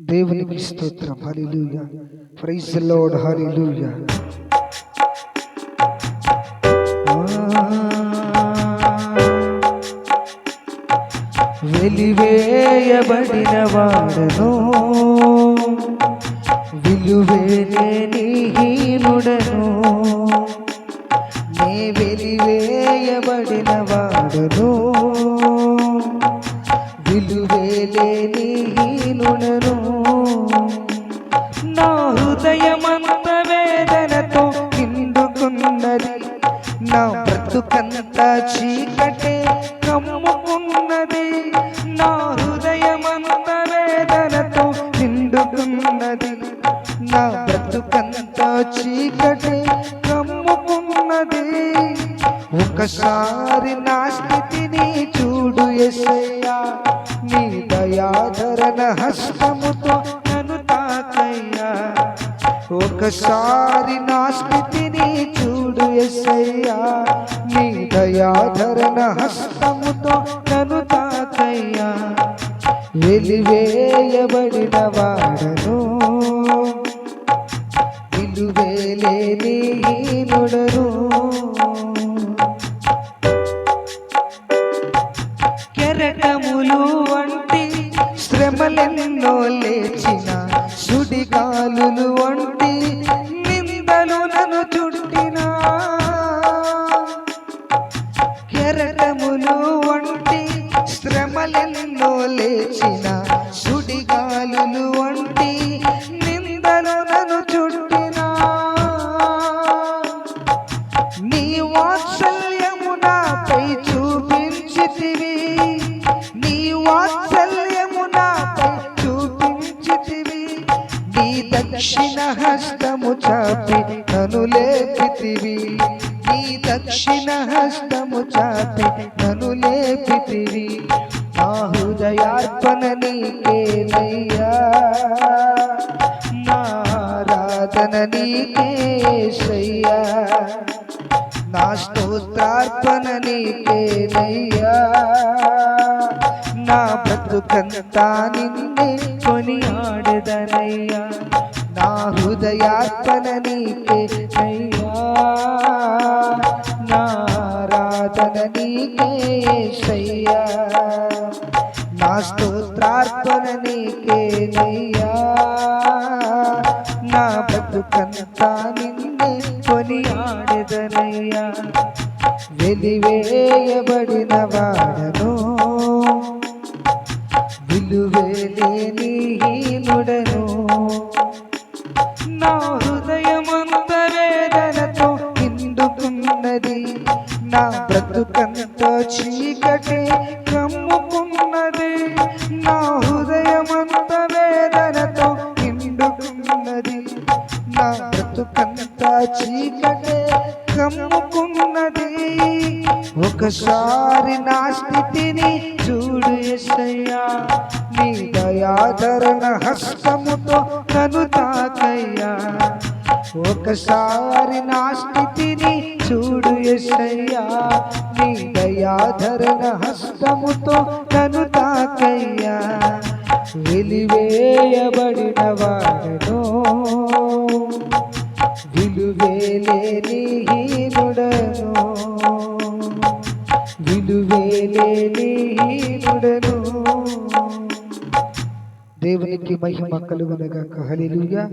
దేవునికి స్తోత్రం. Hallelujah praise the Lord hallelujah వెలివేయబడిన వాడను. విలువేలేని హీనుడను. నే వెలివేయబడిన వాడను. విలువేలేని హీనుడను. బ్రతుకంత చీకటే కమ్ముకున్నది నా హృదయమంత వేదనతో నిండుకున్నది. నా బ్రతుకంత చీకటే కమ్ముకున్నది ఒకసారి నా స్థితిని చూడు ఎసయ్యా నీ దయాధరణ హస్తముతో నన్ను తాకయ్యా. ఒకసారి నీ దయాధరణ హస్తముతో నన్ను తాకయ్యా వెలివేయబడిన వాడను కెరటములు వంటి శ్రమలెన్నో లేచిన సుడిగాలులు వంటి నిందలు నన్ను చుట్టినా. నీ వాత్సల్యము నాపై చూపించితివి. నీ వాత్సల్యము నాపై చూపించితివి. నీ దక్షిణ హస్తము చాపి నన్ను లేపితివి. నీ దక్షిణ హస్తము చాపి నను లేపితివి. నా హృదయార్పణ నీకేనయ్యా. నా ఆరాధన నీకేసయ్యా. నా స్తోత్రార్పణ నీకేనయ్యా. నా బ్రతుకంతా నిన్నే కొనియాడదనయ్యా. హృదయాత్మన నీకే. నారాధన నీకే శయ్యా నా స్తోత్రార్పణ నీకే నయ్యా. నా బతుకంతా నిన్నే కొనియాడదనయ్యా. వెలివేయబడిన వాడను. విలువేలేని హీనుడను. కమ్ముకున్నది నా హృదయమంత వేదనతో నిండుకున్నది. నా బ్రతుకంత చీకటే కమ్ముకున్నది. ఒకసారి నా స్థితిని చూడు ఎసయ్యా నీ దయాధరణ హస్తముతో నన్ను తాకయ్యా. ఒకసారి నా స్థితిని చూడు ఎసయ్యా నీ దయాధరణ హస్తముతో నన్ను తాకయ్యా. వెలివేయబడిన వాడను విలువేలేని హీనుడను. విలువేలేని హీనుడను. దేవునికి మహిమ కలుగునగా కహలిలుగా